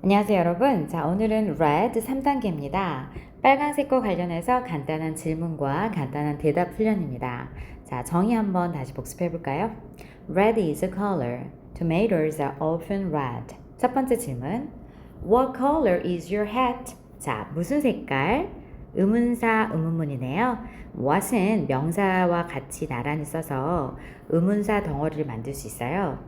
안녕하세요 여러분. 자 오늘은 red 3단계입니다. 빨간색과 관련해서 간단한 질문과 간단한 대답 훈련입니다. 자 정의 한번 다시 복습해 볼까요? Red is a color. Tomatoes are often red. 첫 번째 질문. What color is your hat? 자 무슨 색깔 의문사 의문문이네요 what은 명사와 같이 나란히 써서 의문사 덩어리를 만들 수 있어요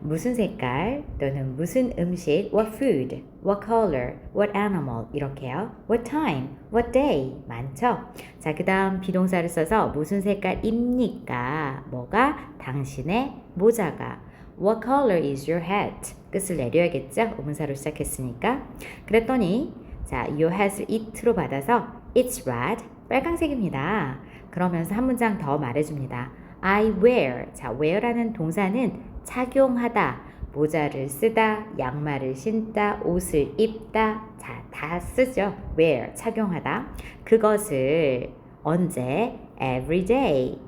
무슨 색깔 또는 무슨 음식 what food, what color, what animal 이렇게요. what time, what day 많죠? 자, 그 다음 비동사를 써서 무슨 색깔입니까? 뭐가? 당신의 모자가 what color is your hat? 끝을 내려야겠죠? 의문사로 시작했으니까 그랬더니 자, your hat을 it로 받아서 it's red 빨강색입니다. 그러면서 한 문장 더 말해줍니다. I wear. 자, wear라는 동사는 착용하다, 모자를 쓰다, 양말을 신다, 옷을 입다. 자, 다 쓰죠. wear, 착용하다. 그것을 언제? every day.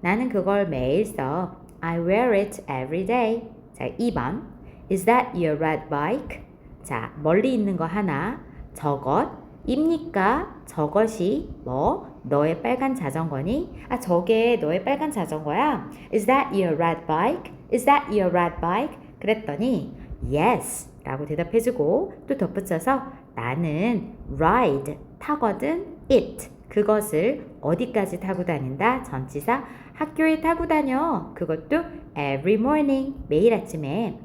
나는 그걸 매일 써. I wear it every day. 자, 2번. Is that your red bike? 자, 멀리 있는 거 하나. 저것. 입니까? 저것이 뭐? 너의 빨간 자전거니? 아, 저게 너의 빨간 자전거야? Is that your red bike? Is that your red bike? 그랬더니 yes 라고 대답해주고 또 덧붙여서 나는 ride 타거든 it 그것을 어디까지 타고 다닌다? 전치사 학교에 타고 다녀 그것도 every morning 매일 아침에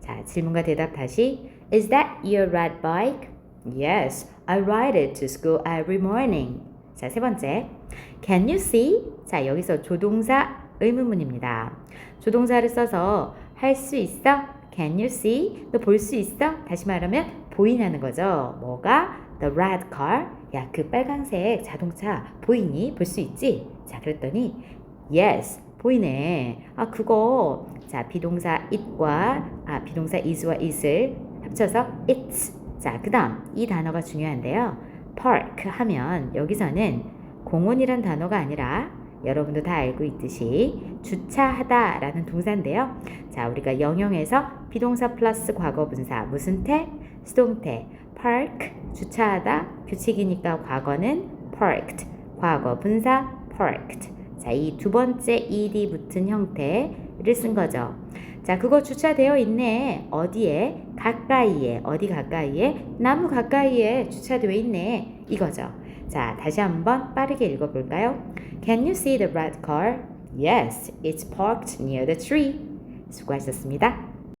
자 질문과 대답 다시 Is that your red bike? Yes, I ride it to school every morning. 자, 세 번째. Can you see? 자, 여기서 조동사 의문문입니다. 조동사를 써서 할 수 있어? Can you see? 너 볼 수 있어? 다시 말하면 보이냐는 거죠. 뭐가? The red car. 야, 그 빨간색 자동차 보이니? 볼 수 있지? 자, 그랬더니 yes, 보이네. 아, 그거. 자, 비동사 it과 아, 비동사 is와 it을 합쳐서 it's. 자, 그 다음 이 단어가 중요한데요. park 하면 여기서는 공원이란 단어가 아니라 여러분도 다 알고 있듯이 주차하다 라는 동사인데요. 자, 우리가 영영에서 비동사 플러스 과거분사 무슨 태? 수동태. park 주차하다 규칙이니까 과거는 parked. 과거 분사 parked. 자, 이 두 번째 ed 붙은 형태를 쓴 거죠. 자, 그거 주차되어 있네. 어디에? 가까이에. 어디 가까이에? 나무 가까이에 주차되어 있네. 이거죠. 자, 다시 한번 빠르게 읽어볼까요? Can you see the red car? Yes, it's parked near the tree. 수고하셨습니다.